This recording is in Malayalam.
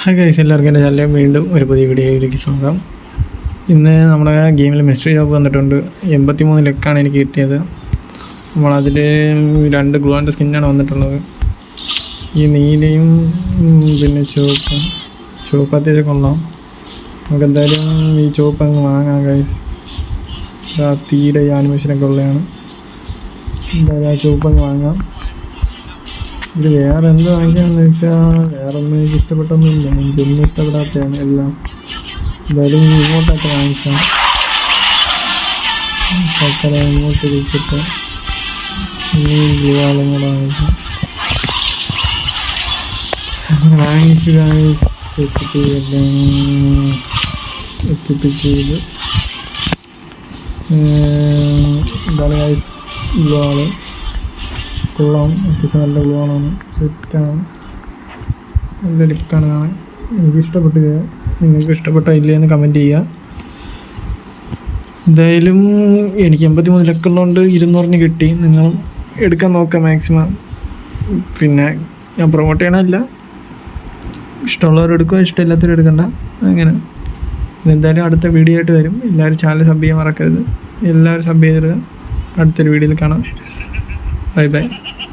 ഹായ് ഗൈസ് എല്ലാവർക്കും എന്റെ ചാനലിൽ വീണ്ടും ഒരു പുതിയ വീഡിയോയിലേക്ക് സ്വാഗതം. ഇന്ന് നമ്മുടെ ഗെയിമിൽ മിസ്റ്ററി ജോബ് വന്നിട്ടുണ്ട്. എൺപത്തി മൂന്ന് ലക്കാണ് എനിക്ക് കിട്ടിയത്. നമ്മളതിൽ രണ്ട് ഗ്ലോന്റെ സ്കിന്നാണ് വന്നിട്ടുള്ളത്. ഈ നീലയും പിന്നെ ചുവപ്പ് ചുവപ്പ് അത്യാവശ്യം കൊള്ളാം. നമുക്ക് എന്തായാലും ഈ ചുവപ്പ് അങ്ങ് വാങ്ങാം ഗൈസ് ആ തീയുടെ ഈ ആനിമേഷനൊക്കെ ഉള്ളതാണ്. എന്തായാലും ആ ചുവപ്പ് അങ്ങ് വാങ്ങാം. ഇത് വേറെ എന്ത് വാങ്ങിക്കാന്ന് വെച്ചാൽ വേറെ ഒന്നും എനിക്ക് ഇഷ്ടപ്പെട്ടൊന്നുമില്ല. എനിക്കൊന്നും ഇഷ്ടപ്പെടാത്തതാണ് എല്ലാം. എന്തായാലും ഇങ്ങോട്ടൊക്കെ വാങ്ങിക്കാം. തൽക്കാലം ഇങ്ങോട്ട് വിളിച്ചിട്ട് ഇനിയും ഗ്ലുവാളും കൂടെ വാങ്ങിക്കാം. വാങ്ങിച്ചു എക്യുപ്പ് ചെയ്തെല്ലാം എക്യുപ്പ് ചെയ്ത്. എന്താണ് ഗ്ലുവാൾ കൊള്ളാം. അത്യാവശ്യം നല്ല ഗ്ലോണാണ് സെറ്റാണ് നല്ല ലുക്കാണ് കാണാൻ. നിങ്ങൾക്ക് ഇഷ്ടപ്പെട്ടു നിങ്ങൾക്ക് ഇഷ്ടപ്പെട്ടോ ഇല്ലയെന്ന് കമന്റ് ചെയ്യുക എന്തായാലും എനിക്ക് എൺപത്തി മൂന്ന് ലക്കുള്ളതുകൊണ്ട് ഇരുന്നൂറിന് കിട്ടി. നിങ്ങൾ എടുക്കാൻ നോക്കാം മാക്സിമം പിന്നെ ഞാൻ പ്രൊമോട്ട് ചെയ്യണമല്ല ഇഷ്ടമുള്ളവർ എടുക്കുക ഇഷ്ടമില്ലാത്തവർ എടുക്കണ്ട. അങ്ങനെ. എന്തായാലും അടുത്ത വീഡിയോ ആയിട്ട് വരും. എല്ലാവരും ചാനൽ സബ് ചെയ്യാൻ മറക്കരുത്. എല്ലാവരും സബ് ചെയ്തിടുക. അടുത്തൊരു വീഡിയോയിൽ കാണാം. 拜拜。